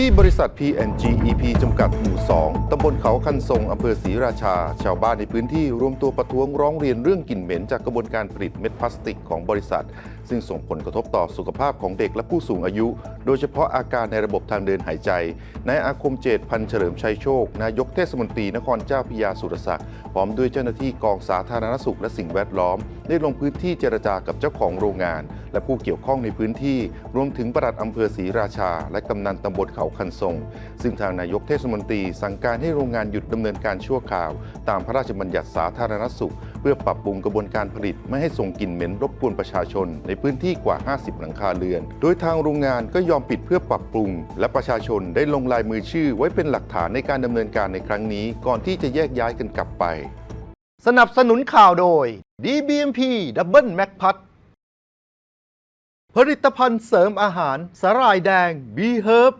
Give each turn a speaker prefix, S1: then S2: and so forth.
S1: ที่บริษัท P&G EP จำกัดหมู่ 2 ตำบลเขาคันทรง อำเภอศรีราชา ชาวบ้านในพื้นที่รวมตัวประท้วงร้องเรียนเรื่องกลิ่นเหม็นจากกระบวนการผลิตเม็ดพลาสติกของบริษัท ซึ่งส่งผลกระทบต่อสุขภาพของเด็กและผู้สูงอายุ โดยเฉพาะอาการในระบบทางเดินหายใจ นายอาคมเจตพันเฉลิมชัยโชค นายกเทศมนตรีนครเจ้าพระยาสุรศักดิ์ พร้อมด้วยเจ้าหน้าที่กองสาธารณสุขและสิ่งแวดล้อม ได้ลงพื้นที่เจรจากับเจ้าของโรงงาน และผู้เกี่ยวข้องในพื้นที่ รวมถึงปลัดอำเภอศรีราชา และกำนันตำบลเขาคันทรง ซึ่งทางนายกเทศมนตรี สั่งการให้โรงงานหยุดดำเนินการชั่วคราว ตามพระราชบัญญัติสาธารณสุข เพื่อปรับปรุงกระบวนการผลิตไม่ให้ส่งกลิ่นเหม็นรบกวนประชาชน ในพื้นที่กว่า 50 หลังคาเรือน โดยทางโรงงานก็ยอมปิดเพื่อปรับปรุง และประชาชนได้ลงลายมือชื่อ ไว้เป็นหลักฐานในการดำเนินการในครั้งนี้ ก่อนที่จะแยกย้ายกันกลับไป
S2: สนับสนุนข่าวโดย DBMP Double Mac p u t ผลิตภัณฑ์เสริมอาหารสาหร่ายแดง B Herb